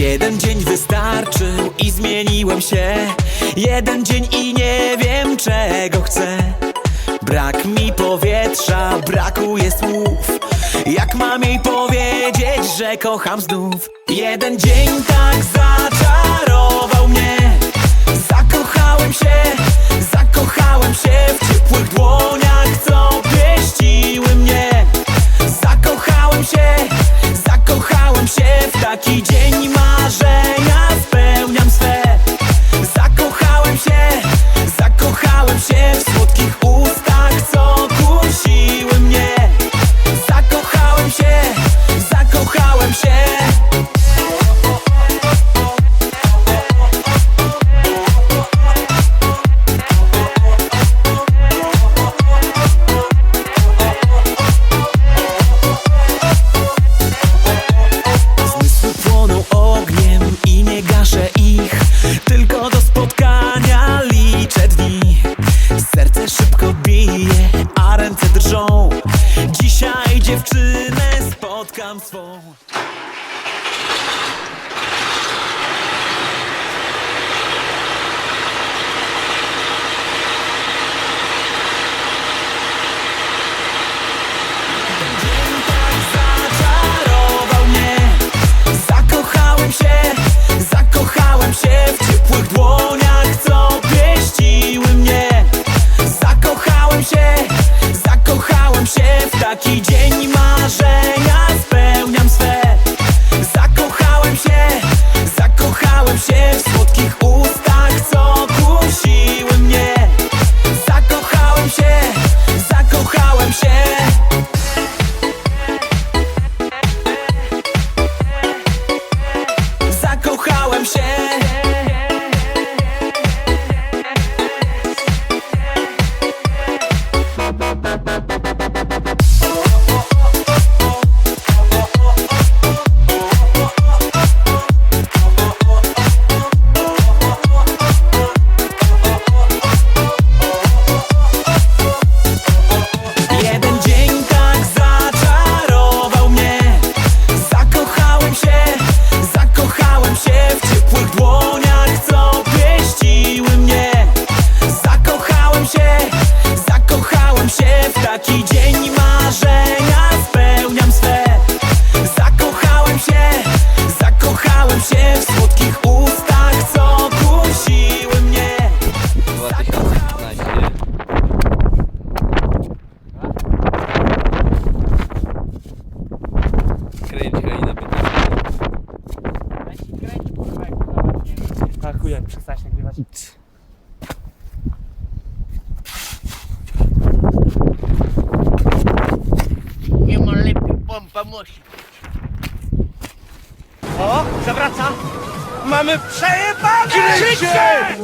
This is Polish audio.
Jeden dzień wystarczył i zmieniłem się. Jeden dzień i nie wiem czego chcę. Brak mi powietrza, brakuje słów Jak mam jej powiedzieć, że kocham znów? Jeden dzień tak zaczarował mnie. Zakochałem się, zakochałem się W ciepłych dłoniach, co pieściły mnie. Zakochałem się, zakochałem się W taki dzień Dzisiaj dziewczynę spotkam swą taki dzień marzenia spełniam swe taki dzień marzenia spełniam swe Zakochałem się, zakochałem się W słodkich ustach, co kusiły mnie 2015. Kręć Halina 15. Tak, chuj, jak przestać nagrywać. Musi. O, zawraca! Mamy przejebane! Krzycie!